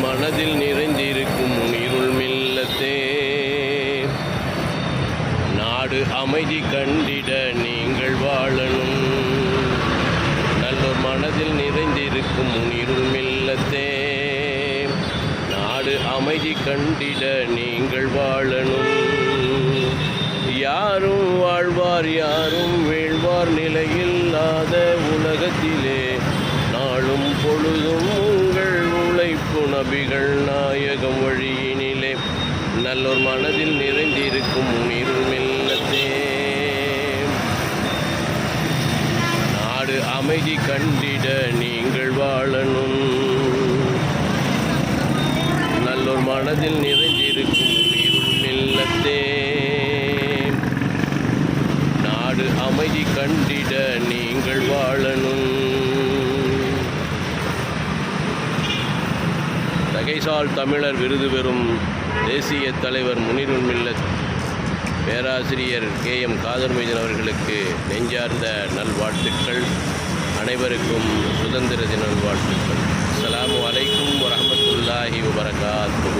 மனதில் நிறைந்திருக்கும் இருள் மில்லத்தே. நாடு அமைதி கண்டிட நீங்கள் வாழணும். நல்லோர் மனதில் நிறைந்திருக்கும் இருள் மில்லத்தே. நாடு அமைதி கண்டிட நீங்கள் வாழணும். யாரும் வாழ்வார் யாரும் வீழ்வார் நிலையில்லாத உலகத்திலே நாளும் பொழுதும் நபிகள் நாயகம் வழியினிலே நல்லோர் மனதில் நிறைந்திருக்கும் இருள் மெல்லத்தே நாடு அமைதி கண்டிட நீங்கள் வாழணும். நல்லோர் மனதில் நிறைந்திருக்கும் இருள் மெல்லத்தே நாடு அமைதி கண்டிட நீங்கள் வாழணும் தகைசால் தமிழர் விருது பெறும் தேசிய தலைவர் முனிருல் மில்லத் பேராசிரியர் கே எம் காதர் மீதன் அவர்களுக்கு நெஞ்சார்ந்த நல்வாழ்த்துக்கள். அனைவருக்கும் சுதந்திர தின நல்வாழ்த்துக்கள். அஸ்லாம் வலைக்கும் வரமத்துல்லாஹி வரஹ்மத்துல்லாஹி